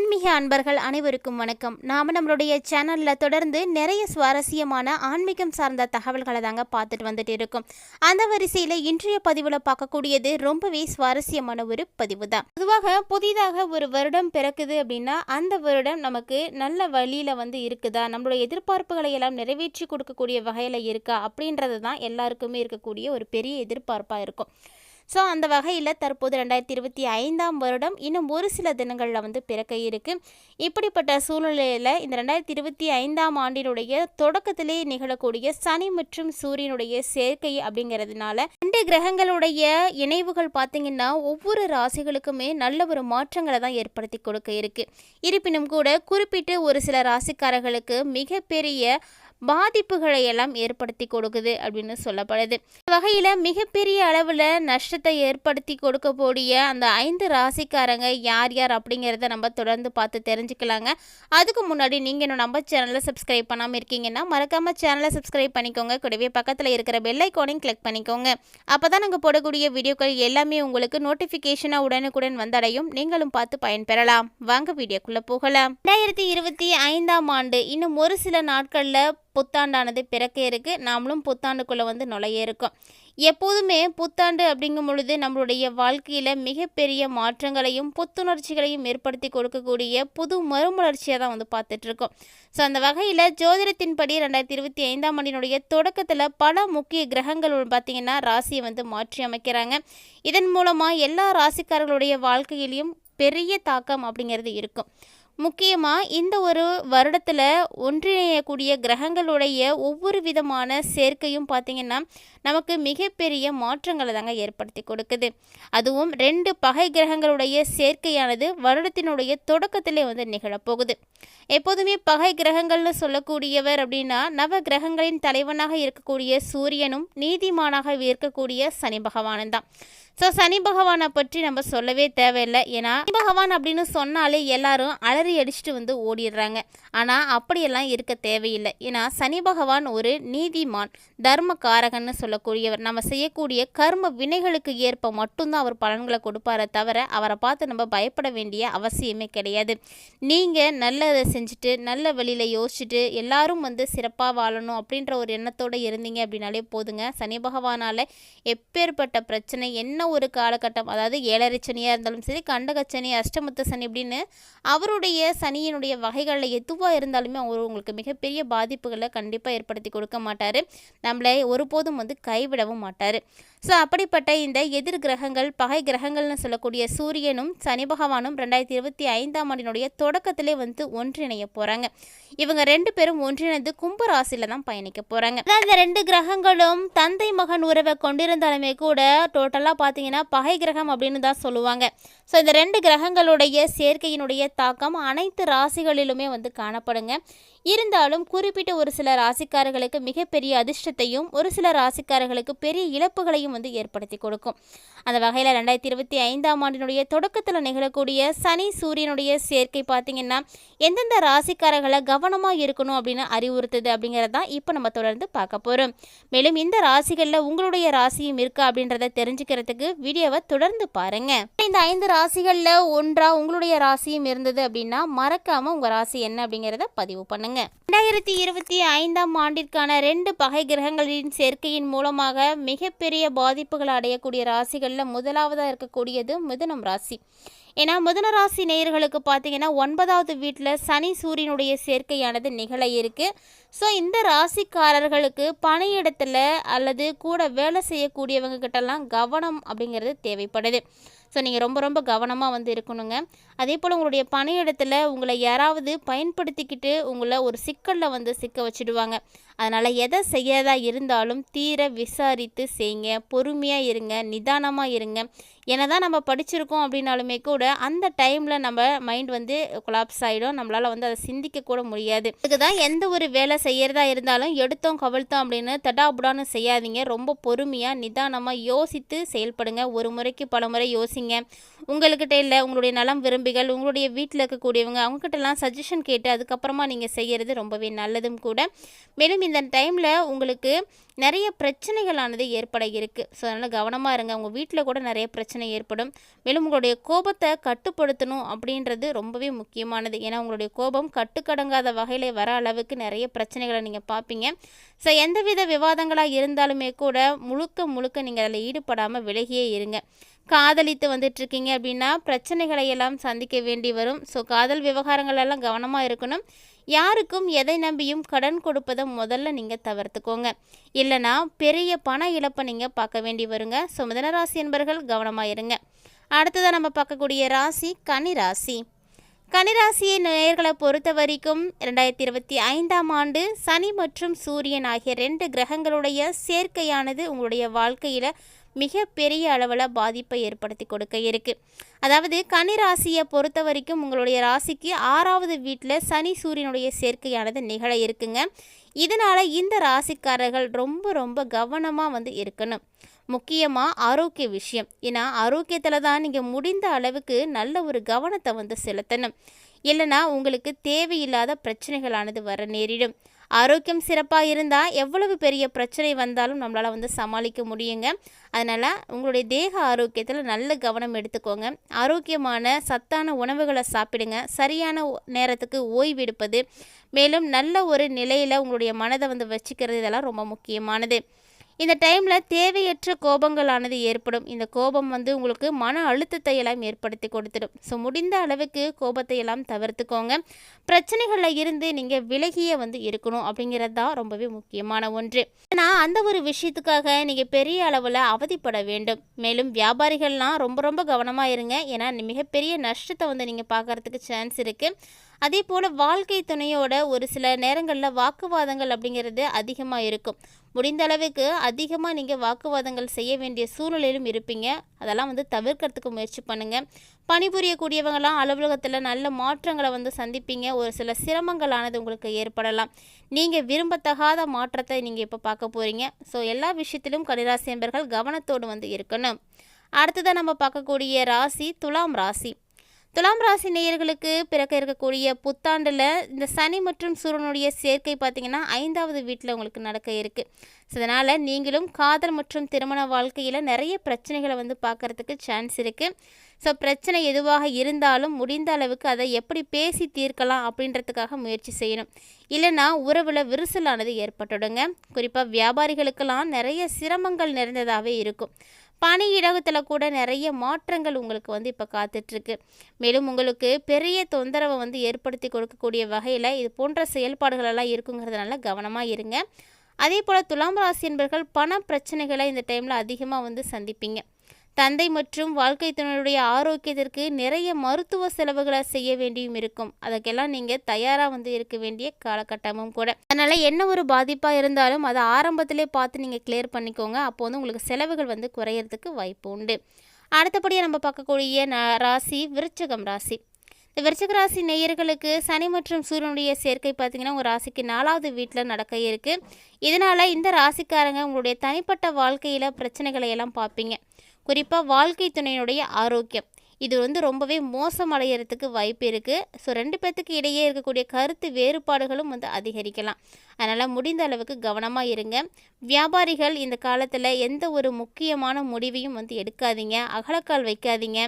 ஆன்மீக அன்பர்கள் அனைவருக்கும் வணக்கம். நாம நம்மளுடைய சேனல்ல தொடர்ந்து நிறைய சுவாரஸ்யமான ஆன்மீகம் சார்ந்த தகவல்களை தாங்க பார்த்துட்டு வந்துட்டு இருக்கோம். அந்த வரிசையில இன்றைய பதிவுல பார்க்கக்கூடியது ரொம்பவே சுவாரஸ்யமான ஒரு பதிவு தான் பொதுவாக புதிதாக ஒரு வருடம் பிறக்குது அப்படின்னா அந்த வருடம் நமக்கு நல்ல வழியில வந்து இருக்குதா? நம்மளுடைய எதிர்பார்ப்புகளை எல்லாம் நிறைவேற்றி கொடுக்கக்கூடிய வகையில இருக்கா? அப்படின்றது தான் எல்லாருக்குமே இருக்கக்கூடிய ஒரு பெரிய எதிர்பார்ப்பா இருக்கும். ஸோ அந்த வகையில் தற்போது ரெண்டாயிரத்தி இருபத்தி ஐந்தாம் வருடம் இன்னும் ஒரு சில தினங்களில் வந்து பிறக்க இருக்கு. இப்படிப்பட்ட சூழ்நிலையில் இந்த ரெண்டாயிரத்தி இருபத்தி ஐந்தாம் ஆண்டினுடைய தொடக்கத்திலே நிகழக்கூடிய சனி மற்றும் சூரியனுடைய சேர்க்கை அப்படிங்கிறதுனால ரெண்டு கிரகங்களுடைய இணைவுகள் பார்த்தீங்கன்னா ஒவ்வொரு ராசிகளுக்குமே நல்ல ஒரு மாற்றங்களை தான் ஏற்படுத்தி கொடுக்க இருக்கு. இருப்பினும் கூட குறிப்பிட்டு ஒரு சில ராசிக்காரர்களுக்கு மிகப்பெரிய பாதிப்புகளை எல்லாம் ஏற்படுத்தி கொடுக்குது அப்படின்னு சொல்லப்படுது. வகையில் மிகப்பெரிய அளவில் நஷ்டத்தை ஏற்படுத்தி கொடுக்கக்கூடிய அந்த ஐந்து ராசிக்காரங்க யார் யார் அப்படிங்கிறத நம்ம தொடர்ந்து பார்த்து தெரிஞ்சுக்கலாங்க. அதுக்கு முன்னாடி நீங்கள் இன்னும் நம்ம சேனலை சப்ஸ்கிரைப் பண்ணாமல் இருக்கீங்கன்னா மறக்காமல் சேனலை சப்ஸ்கிரைப் பண்ணிக்கோங்க. கூடவே பக்கத்தில் இருக்கிற பெல்லைக்கானையும் கிளிக் பண்ணிக்கோங்க. அப்போ தான் நாங்கள் போடக்கூடிய வீடியோக்கள் எல்லாமே உங்களுக்கு நோட்டிஃபிகேஷனாக உடனுக்குடன் வந்தடையும். நீங்களும் பார்த்து பயன்பெறலாம். வாங்க வீடியோக்குள்ளே போகலாம். ரெண்டாயிரத்தி இருபத்தி ஐந்தாம் ஆண்டு இன்னும் ஒரு சில நாட்களில் புத்தாண்டானது பிறக்க இருக்கு. நாமளும் புத்தாண்டுக்குள்ளே வந்து நுழைய இருக்கோம். எப்போதுமே புத்தாண்டு அப்படிங்கும் பொழுது நம்மளுடைய வாழ்க்கையில் மிகப்பெரிய மாற்றங்களையும் புத்துணர்ச்சிகளையும் ஏற்படுத்தி கொடுக்கக்கூடிய புது மறுமலர்ச்சியாக தான் வந்து பார்த்துட்ருக்கோம் ஸோ அந்த வகையில் ஜோதிடத்தின்படி ரெண்டாயிரத்தி இருபத்தி ஐந்தாம் ஆண்டினுடைய தொடக்கத்தில் பல முக்கிய கிரகங்கள் பார்த்திங்கன்னா ராசியை வந்து மாற்றி அமைக்கிறாங்க. இதன் மூலமாக எல்லா ராசிக்காரர்களுடைய வாழ்க்கையிலையும் பெரிய தாக்கம் அப்படிங்கிறது இருக்கும். முக்கியமாக இந்த ஒரு வருடத்தில் ஒன்றிணையக்கூடிய கிரகங்களுடைய ஒவ்வொரு விதமான சேர்க்கையும் பார்த்திங்கன்னா நமக்கு மிகப்பெரிய மாற்றங்களை தாங்க ஏற்படுத்தி கொடுக்குது. அதுவும் ரெண்டு பகை கிரகங்களுடைய சேர்க்கையானது வருடத்தினுடைய தொடக்கத்திலே வந்து நிகழப்போகுது. எப்போதுமே பகை கிரகங்கள்னு சொல்லக்கூடியவர் அப்படின்னா நவ கிரகங்களின் தலைவனாக இருக்கக்கூடிய சூரியனும் நீதிமானாக இருக்கக்கூடிய சனி பகவானும் தான். ஸோ சனி பகவானை பற்றி நம்ம சொல்லவே தேவையில்லை. ஏன்னா சனி பகவான் அப்படின்னு சொன்னாலே எல்லாரும் அலறி அடிச்சுட்டு வந்து ஓடிடுறாங்க. ஆனால் அப்படியெல்லாம் இருக்க தேவையில்லை. ஏன்னா சனி பகவான் ஒரு நீதிமான் தர்ம காரகன்னு சொல்லக்கூடியவர். நம்ம செய்யக்கூடிய கர்ம வினைகளுக்கு ஏற்ப மட்டும்தான் அவர் பலன்களை கொடுப்பாரே தவிர அவரை பார்த்து நம்ம பயப்பட வேண்டிய அவசியமே கிடையாது. நீங்கள் நல்லதை செஞ்சுட்டு நல்ல வழியில் யோசிச்சுட்டு எல்லாரும் வந்து சிறப்பாக வாழணும் அப்படின்ற ஒரு எண்ணத்தோடு இருந்தீங்க அப்படின்னாலே போதுங்க. சனி பகவானால் எப்பேற்பட்ட பிரச்சனை என்ன ஒரு காலகட்டம் அதாவது ஏழரை சனியாக இருந்தாலும் சரி கண்டகச்சனி அஷ்டமத்த சனி அப்படின்னு அவருடைய சனியினுடைய வகைகளில் எதுவாக இருந்தாலுமே அவர் உங்களுக்கு மிகப்பெரிய பாதிப்புகளை கண்டிப்பாக ஏற்படுத்தி கொடுக்க மாட்டார். நம்மளை ஒருபோதும் வந்து கைவிடவும் மாட்டார். ஸோ அப்படிப்பட்ட இந்த எதிர் கிரகங்கள் பகை கிரகங்கள்னு சொல்லக்கூடிய சூரியனும் சனி பகவானும் ரெண்டாயிரத்தி இருபத்தி ஐந்தாம் ஆண்டினுடைய தொடக்கத்திலே வந்து ஒன்றிணைய போகிறாங்க இவங்க ரெண்டு பேரும் ஒன்றிணைந்து கும்பராசியில் தான் பயணிக்க போகிறாங்க இந்த ரெண்டு கிரகங்களும் தந்தை மகன் உறவை கொண்டிருந்தாலுமே கூட டோட்டலாக பார்த்தீங்கன்னா பகை கிரகம் அப்படின்னு தான் சொல்லுவாங்க. ஸோ இந்த ரெண்டு கிரகங்களுடைய சேர்க்கையினுடைய தாக்கம் அனைத்து ராசிகளிலுமே வந்து காணப்படுங்க. இருந்தாலும் குறிப்பிட்ட ஒரு சில ராசிக்காரர்களுக்கு மிகப்பெரிய அதிர்ஷ்டத்தையும் ஒரு சில ராசிக்காரர்களுக்கு பெரிய இழப்புகளையும் வந்து ஏற்படுத்தி கொடுக்கும். அந்த வகையில் ரெண்டாயிரத்தி இருபத்தி ஐந்தாம் ஆண்டினுடைய தொடக்கத்தில் நிகழக்கூடிய சனி சூரியனுடைய சேர்க்கை பார்த்தீங்கன்னா எந்தெந்த ராசிக்காரர்களை கவனமாக இருக்கணும் அப்படின்னு அறிவுறுத்துது அப்படிங்கிறது தான் இப்போ நம்ம தொடர்ந்து பார்க்க போகிறோம் மேலும் இந்த ராசிகளில் உங்களுடைய ராசியும் இருக்கா அப்படின்றத தெரிஞ்சுக்கிறதுக்கு வீடியோவை தொடர்ந்து பாருங்க. இந்த ஐந்து ராசிகளில் ஒன்றா உங்களுடைய ராசியும் இருந்தது அப்படின்னா மறக்காம உங்கள் ராசி என்ன அப்படிங்கிறத பதிவு பண்ணுங்க ரெண்டாயிரத்தி இருபத்தி ஐந்தாம் ஆண்டிற்கான ரெண்டு பகை கிரகங்களின் சேர்க்கையின் மூலமாக மிகப்பெரிய பாதிப்புகள் அடையக்கூடிய ராசிகளில் முதலாவதாக இருக்கக்கூடியது மிதுனம் ராசி. ஏன்னா மிதுன ராசி நேயர்களுக்கு பார்த்தீங்கன்னா ஒன்பதாவது வீட்டில் சனி சூரியனுடைய சேர்க்கையானது நிகழ இருக்குது ஸோ இந்த ராசிக்காரர்களுக்கு பணியிடத்தில் அல்லது கூட வேலை செய்யக்கூடியவங்க கிட்டலாம் கவனம் அப்படிங்கிறது தேவைப்படுது. ஸோ நீங்கள் ரொம்ப ரொம்ப கவனமாக வந்து இருக்கணுங்க. அதே போல் உங்களுடைய பணியிடத்தில் உங்களை யாராவது பயன்படுத்திக்கிட்டு உங்களை ஒரு சிக்கலில் வந்து சிக்க வச்சுடுவாங்க. அதனால் எதை செய்யறதா இருந்தாலும் தீர விசாரித்து செய்யுங்க பொறுமையாக இருங்க. நிதானமாக இருங்க. என்னதான் நம்ம படிச்சிருக்கோம் அப்படின்னாலுமே கூட அந்த டைமில் நம்ம மைண்ட் வந்து கொலாப்ஸ் ஆகிடும் நம்மளால் வந்து அதை சிந்திக்க கூட முடியாது. அதுக்கு தான் எந்த ஒரு வேலை செய்கிறதா இருந்தாலும் எடுத்தோம் கவிழ்த்தோம் அப்படின்னு தடாபுடான்னு செய்யாதீங்க. ரொம்ப பொறுமையாக நிதானமாக யோசித்து செயல்படுங்க. ஒரு முறைக்கு பல முறை யோசிங்க. உங்கள்கிட்ட இல்லை உங்களுடைய நலம் விரும்பிகள் உங்களுடைய வீட்டில் இருக்கக்கூடியவங்க அவங்ககிட்டலாம் சஜஷன் கேட்டு அதுக்கப்புறமா நீங்கள் செய்கிறது ரொம்பவே நல்லதும் கூட. மேலும் இந்த டைமில் உங்களுக்கு நிறைய பிரச்சனைகளானது ஏற்பட இருக்குது ஸோ அதனால் கவனமாக இருங்க. உங்கள் வீட்டில் கூட நிறைய பிரச்சனை ஏற்படும். மேலும் உங்களுடைய கோபத்தை கட்டுப்படுத்தணும் அப்படின்றது ரொம்பவே முக்கியமானது. ஏன்னா உங்களுடைய கோபம் கட்டுக்கடங்காத வகையில் வர அளவுக்கு நிறைய பிரச்சனைகளை நீங்கள் பார்ப்பீங்க. ஸோ எந்தவித விவாதங்களாக இருந்தாலுமே கூட முழுக்க முழுக்க நீங்கள் அதில் ஈடுபடாமல் விலகியே இருங்க. காதலித்து வந்துட்டுருக்கீங்க அப்படின்னா பிரச்சனைகளை எல்லாம் சந்திக்க வேண்டி வரும். ஸோ காதல் விவகாரங்கள் எல்லாம் கவனமாக இருக்கணும். யாருக்கும் எதை நம்பியும் கடன் கொடுப்பதை முதல்ல நீங்கள் தவிர்த்துக்கோங்க. இல்லைனா பெரிய பண இழப்பை நீங்கள் பார்க்க வேண்டி வருங்க. ஸோ மிதனராசி என்பர்கள் கவனமாக இருங்க. அடுத்ததாக நம்ம பார்க்கக்கூடிய ராசி கனி ராசி கனிராசியை நேர்களை பொறுத்த வரைக்கும் ரெண்டாயிரத்தி இருபத்தி ஐந்தாம் ஆண்டு சனி மற்றும் சூரியன் ஆகிய ரெண்டு கிரகங்களுடைய சேர்க்கையானது உங்களுடைய வாழ்க்கையில் மிக பெரிய அளவில் பாதிப்பை ஏற்படுத்தி கொடுக்க இருக்குது அதாவது கனி ராசியை பொறுத்த வரைக்கும் உங்களுடைய ராசிக்கு ஆறாவது வீட்டில் சனி சூரியனுடைய சேர்க்கையானது நிகழ இருக்குங்க. இதனால் இந்த ராசிக்காரர்கள் ரொம்ப ரொம்ப கவனமாக வந்து இருக்கணும். முக்கியமாக ஆரோக்கிய விஷயம். ஏன்னா ஆரோக்கியத்தில் தான் நீங்கள் முடிந்த அளவுக்கு நல்ல ஒரு கவனத்தை வந்து செலுத்தணும். இல்லைனா உங்களுக்கு தேவையில்லாத பிரச்சனைகளானது வர நேரிடும். ஆரோக்கியம் சிறப்பாக இருந்தால் எவ்வளவு பெரிய பிரச்சனை வந்தாலும் நம்மளால் வந்து சமாளிக்க முடியுங்க. அதனால் உங்களுடைய தேக ஆரோக்கியத்தில் நல்ல கவனம் எடுத்துக்கோங்க. ஆரோக்கியமான சத்தான உணவுகளை சாப்பிடுங்க. சரியான நேரத்துக்கு ஓய்வெடுப்பது. மேலும் நல்ல ஒரு நிலையில் உங்களுடைய மனதை வந்து வச்சுக்கிறது இதெல்லாம் ரொம்ப முக்கியமானது. இந்த டைமில் தேவையற்ற கோபங்களானது ஏற்படும். இந்த கோபம் வந்து உங்களுக்கு மன அழுத்தத்தை எல்லாம் ஏற்படுத்தி கொடுத்துடும். ஸோ முடிந்த அளவுக்கு கோபத்தை எல்லாம் தவிர்த்துக்கோங்க. பிரச்சனைகளில் இருந்து நீங்கள் விலகியே வந்து இருக்கணும் அப்படிங்கிறது தான் ரொம்பவே முக்கியமான ஒன்று. ஏன்னா அந்த ஒரு விஷயத்துக்காக நீங்கள் பெரிய அளவில் அவதிப்பட வேண்டும். மேலும் வியாபாரிகள்லாம் ரொம்ப ரொம்ப கவனமாக இருங்க. ஏன்னா மிகப்பெரிய நஷ்டத்தை வந்து நீங்கள் பார்க்குறதுக்கு சான்ஸ் இருக்குது அதே போல் வாழ்க்கை துணையோட ஒரு சில நேரங்களில் வாக்குவாதங்கள் அப்படிங்கிறது அதிகமாக இருக்கும். முடிந்த அளவுக்கு அதிகமாக நீங்கள் வாக்குவாதங்கள் செய்ய வேண்டிய சூழ்நிலையிலும் இருப்பீங்க. அதெல்லாம் வந்து தவிர்க்கிறதுக்கு முயற்சி பண்ணுங்கள் பணிபுரியக்கூடியவங்களாம் அலுவலகத்தில் நல்ல மாற்றங்களை வந்து சந்திப்பீங்க. ஒரு சில சிரமங்களானது உங்களுக்கு ஏற்படலாம். நீங்கள் விரும்பத்தகாத மாற்றத்தை நீங்கள் இப்போ பார்க்க போகிறீங்க ஸோ எல்லா விஷயத்திலும் கடிராசி என்பர்கள் கவனத்தோடு வந்து இருக்கணும். அடுத்ததாக நம்ம பார்க்கக்கூடிய ராசி துலாம் ராசி. துலாம் ராசி நேயர்களுக்கு பிறக்க இருக்கக்கூடிய புத்தாண்டில் இந்த சனி மற்றும் சூரியனுடைய சேர்க்கை பார்த்திங்கன்னா ஐந்தாவது வீட்டில் உங்களுக்கு நடக்க இருக்குது ஸோ அதனால் நீங்களும் காதல் மற்றும் திருமண வாழ்க்கையில் நிறைய பிரச்சனைகளை வந்து பார்க்குறதுக்கு சான்ஸ் இருக்குது ஸோ பிரச்சனை எதுவாக இருந்தாலும் முடிந்த அளவுக்கு அதை எப்படி பேசி தீர்க்கலாம் அப்படின்றதுக்காக முயற்சி செய்யணும். இல்லைன்னா உறவில் விரிசலானது ஏற்பட்டுடுங்க. குறிப்பாக வியாபாரிகளுக்கெல்லாம் நிறைய சிரமங்கள் நிறைந்ததாகவே இருக்கும். பணியிடத்தில் கூட நிறைய மாற்றங்கள் உங்களுக்கு வந்து இப்போ காத்துட்ருக்கு. மேலும் உங்களுக்கு பெரிய தொந்தரவை வந்து ஏற்படுத்தி கொடுக்கக்கூடிய வகையில் இது போன்ற செயல்பாடுகளெல்லாம் இருக்குங்கிறதுனால கவனமாக இருங்க. அதே போல் துலாம் ராசி என்பர்கள் பண பிரச்சனைகளை இந்த டைமில் அதிகமாக வந்து சந்திப்பீங்க. தந்தை மற்றும் வாழ்க்கை துணையுடைய ஆரோக்கியத்திற்கு நிறைய மருத்துவ செலவுகளை செய்ய வேண்டியும் இருக்கும். அதுக்கெல்லாம் நீங்கள் தயாராக வந்து இருக்க வேண்டிய காலகட்டமும் கூட. அதனால் என்ன ஒரு பாதிப்பாக இருந்தாலும் அதை ஆரம்பத்திலே பார்த்து நீங்கள் கிளியர் பண்ணிக்கோங்க. அப்போ வந்து உங்களுக்கு செலவுகள் வந்து குறையிறதுக்கு வாய்ப்பு உண்டு. அடுத்தபடியாக நம்ம பார்க்கக்கூடிய ராசி விருச்சகம் ராசி. இந்த விருச்சக ராசி நேயர்களுக்கு சனி மற்றும் சூரியனுடைய சேர்க்கை பார்த்தீங்கன்னா உங்கள் ராசிக்கு நாலாவது வீட்டில் நடக்க இருக்குது இதனால் இந்த ராசிக்காரங்க உங்களுடைய தனிப்பட்ட வாழ்க்கையில் பிரச்சனைகளை எல்லாம் பார்ப்பீங்க. குறிப்பாக வாழ்க்கை துணையினுடைய ஆரோக்கியம். இது வந்து ரொம்பவே மோசமடைகிறதுக்கு வாய்ப்பு இருக்குது ஸோ ரெண்டு பேர்த்துக்கு இடையே இருக்கக்கூடிய கருத்து வேறுபாடுகளும் வந்து அதிகரிக்கலாம். அதனால் முடிந்த அளவுக்கு கவனமாக இருங்க. வியாபாரிகள் இந்த காலத்தில் எந்த ஒரு முக்கியமான முடிவையும் வந்து எடுக்காதீங்க. அகலக்கால் வைக்காதீங்க.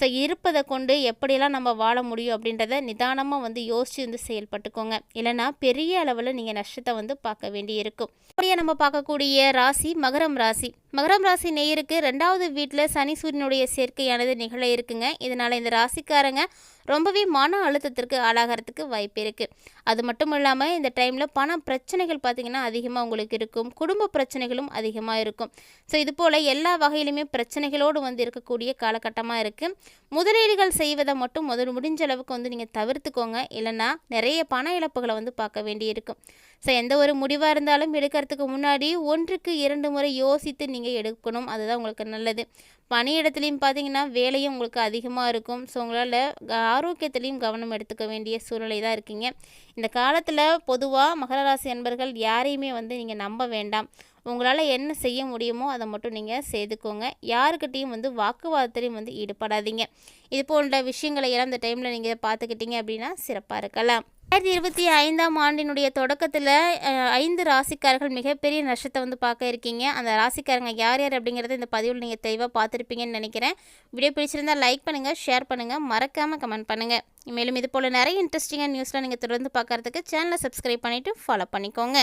ஸோ இருப்பதை கொண்டு எப்படியெல்லாம் நம்ம வாழ முடியும் அப்படின்றத நிதானமாக வந்து யோசித்து வந்து செயல்பட்டுக்கோங்க. இல்லைனா பெரிய அளவில் நீங்கள் நஷ்டத்தை வந்து பார்க்க வேண்டி இருக்கும் அப்படியே நம்ம பார்க்கக்கூடிய ராசி மகரம் ராசி. மகரம் ராசி நேயருக்கு ரெண்டாவது வீட்டில் சனி சூரியனுடைய சேர்க்கையானது நிகழ இருக்குங்க. இதனால் இந்த ராசிக்காரங்க ரொம்பவே மன அழுத்தத்திற்கு ஆளாகிறதுக்கு வாய்ப்பு இருக்குது அது மட்டும் இல்லாமல் இந்த டைமில் பண பிரச்சனைகள் பார்த்திங்கன்னா அதிகமாக உங்களுக்கு இருக்கும். குடும்ப பிரச்சனைகளும் அதிகமாக இருக்கும். ஸோ இது போல் எல்லா வகையிலுமே பிரச்சனைகளோடு வந்து இருக்கக்கூடிய காலகட்டமாக இருக்குது முதலீடுகள் செய்வதை மட்டும் முதல் முடிஞ்ச அளவுக்கு வந்து நீங்கள் தவிர்த்துக்கோங்க. இல்லைன்னா நிறைய பண இழப்புகளை வந்து பார்க்க வேண்டியிருக்கும். ஸோ எந்த ஒரு முடிவாக இருந்தாலும் எடுக்கிறதுக்கு முன்னாடி ஒன்றுக்கு இரண்டு முறை யோசித்து நீங்கள் எடுக்கணும். அதுதான் உங்களுக்கு நல்லது. பணியிடத்துலையும் பார்த்தீங்கன்னா வேலையும் உங்களுக்கு அதிகமாக இருக்கும். ஸோ உங்களால் ஆரோக்கியத்துலேயும் கவனம் எடுத்துக்க வேண்டிய சூழ்நிலை தான் இருக்கீங்க. இந்த காலத்தில் பொதுவாக மகர ராசி அன்பர்கள் யாரையுமே வந்து நீங்கள் நம்ப வேண்டாம். உங்களால் என்ன செய்ய முடியுமோ அதை மட்டும் நீங்கள் செய்துக்கோங்க. யாருக்கிட்டேயும் வந்து வாக்குவாதத்திலையும் வந்து ஈடுபடாதீங்க. இது போன்ற விஷயங்களை எல்லாம் இந்த டைமில் நீங்கள் பார்த்துக்கிட்டீங்க அப்படின்னா சிறப்பாக இருக்கலாம். ரெண்டாயிரத்தி இருபத்தி ஐந்தாம் ஆண்டினுடைய தொடக்கத்தில் ஐந்து ராசிக்காரர்கள் மிகப்பெரிய நஷ்டத்தை வந்து பார்க்க இருக்கீங்க. அந்த ராசிக்காரங்க யார் யார் அப்படிங்கிறத இந்த பதிவில் நீங்கள் தெளிவாக பார்த்துருப்பீங்கன்னு நினைக்கிறேன். வீடியோ பிடிச்சிருந்தால் லைக் பண்ணுங்கள் ஷேர் பண்ணுங்கள் மறக்காமல் கமெண்ட் பண்ணுங்கள் மேலும் இது போல் நிறைய இன்ட்ரெஸ்டிங்காக நியூஸ்லாம் நீங்கள் தொடர்ந்து பார்க்குறதுக்கு சேனலை சப்ஸ்கிரைப் பண்ணிவிட்டு ஃபாலோ பண்ணிக்கோங்க.